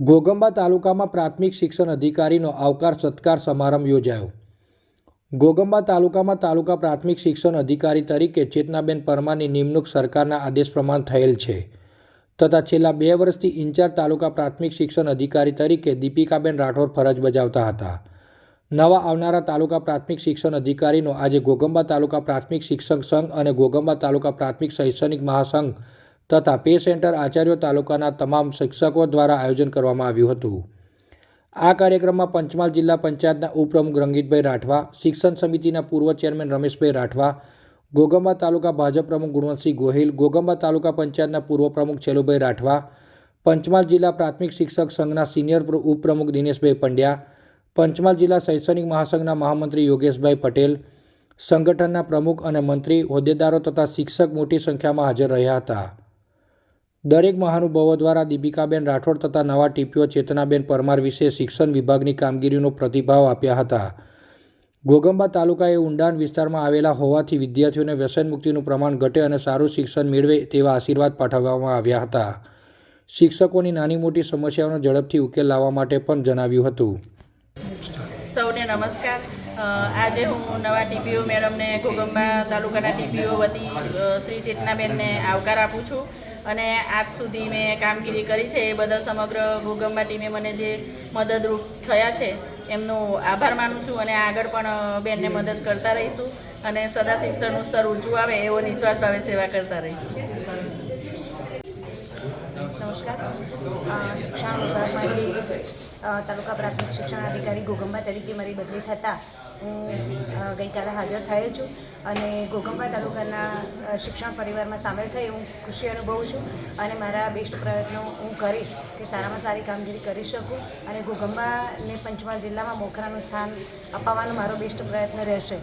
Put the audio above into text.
ઘોગંબા તાલુકામાં પ્રાથમિક શિક્ષણ અધિકારીનો આવકાર સત્કાર સમારંભ યોજાયો. ગોગંબા તાલુકામાં તાલુકા પ્રાથમિક શિક્ષણ અધિકારી તરીકે ચેતનાબેન પરમારની નિમણૂક સરકારના આદેશ પ્રમાણે થયેલ છે. તથા છેલ્લા બે વર્ષથી ઇન્ચાર્જ તાલુકા પ્રાથમિક શિક્ષણ અધિકારી તરીકે દીપિકાબેન રાઠોડ ફરજ બજાવતા હતા. નવા આવનારા તાલુકા પ્રાથમિક શિક્ષણ અધિકારીનો આજે ગોગંબા તાલુકા પ્રાથમિક શિક્ષક સંઘ અને ગોગંબા તાલુકા પ્રાથમિક શૈક્ષણિક મહાસંઘ તથા પે સેન્ટર આચાર્યો તાલુકાના તમામ શિક્ષકો દ્વારા આયોજન કરવામાં આવ્યું હતું. આ કાર્યક્રમમાં પંચમહાલ જિલ્લા પંચાયતના ઉપપ્રમુખ રંગીતભાઈ રાઠવા, શિક્ષણ સમિતિના પૂર્વ ચેરમેન રમેશભાઈ રાઠવા, ગોગંબા તાલુકા ભાજપ પ્રમુખ ગુણવંતસિંહ ગોહિલ, ગોગંબા તાલુકા પંચાયતના પૂર્વ પ્રમુખ છેલુભાઈ રાઠવા, પંચમહાલ જિલ્લા પ્રાથમિક શિક્ષક સંઘના સિનિયર પ્ર- ઉપપ્રમુખ દિનેશભાઈ પંડ્યા, પંચમહાલ જિલ્લા શૈક્ષણિક મહાસંઘના મહામંત્રી યોગેશભાઈ પટેલ, સંગઠનના પ્રમુખ અને મંત્રી હોદ્દેદારો તથા શિક્ષક મોટી સંખ્યામાં હાજર રહ્યા હતા. દરેક મહાનુભાવો દ્વારા દીપિકાબેન રાઠોડ તથા નવા ટીપીઓ ચેતનાબેન પરમાર વિશે શિક્ષણ વિભાગની કામગીરીનો પ્રતિભાવ આપ્યા હતા. ગોગંબા તાલુકા એ ઊંડાણ વિસ્તારમાં આવેલા હોવાથી વિદ્યાર્થીઓને વ્યસન મુક્તિનું પ્રમાણ ઘટે અને સારું શિક્ષણ મેળવે તેવા આશીર્વાદ પાઠવવામાં આવ્યા હતા. શિક્ષકોની નાની મોટી સમસ્યાઓનો ઝડપથી ઉકેલ લાવવા માટે પણ જણાવ્યું હતું. સૌને નમસ્કાર. આજે હું નવા ટીપીઓ મેડમને ઘોગંબા તાલુકાના ટીપીઓ વતી શ્રી ચેતનાબેનને આવકાર આપું છું. અને આજ સુધી મેં કામગીરી કરી છે એ બદલ સમગ્ર ઘોગંબા ટીમે મને જે મદદરૂપ થયા છે, એમનો આભાર માનું છું અને આગળ પણ બેનને મદદ કરતા રહીશું અને સદા શિક્ષણનું સ્તર ઊંચું આવે એવો નિસ્વાર્થ ભાવે સેવા કરતા રહીશું. નમસ્કાર. શિક્ષણ વિભાગમાંથી તાલુકા પ્રાથમિક શિક્ષણ અધિકારી ઘોગંબા તરીકે મારી બદલી થતાં હું ગઈકાલે હાજર થયેલ છું અને ઘોગંબા તાલુકાના શિક્ષણ પરિવારમાં સામેલ થઈ હું ખુશી અનુભવું છું અને મારા બેસ્ટ પ્રયત્નો હું કરીશ કે સારામાં સારી કામગીરી કરી શકું અને ઘોગંબાને પંચમહાલ જિલ્લામાં મોખરાનું સ્થાન અપાવવાનો મારો બેસ્ટ પ્રયત્ન રહેશે.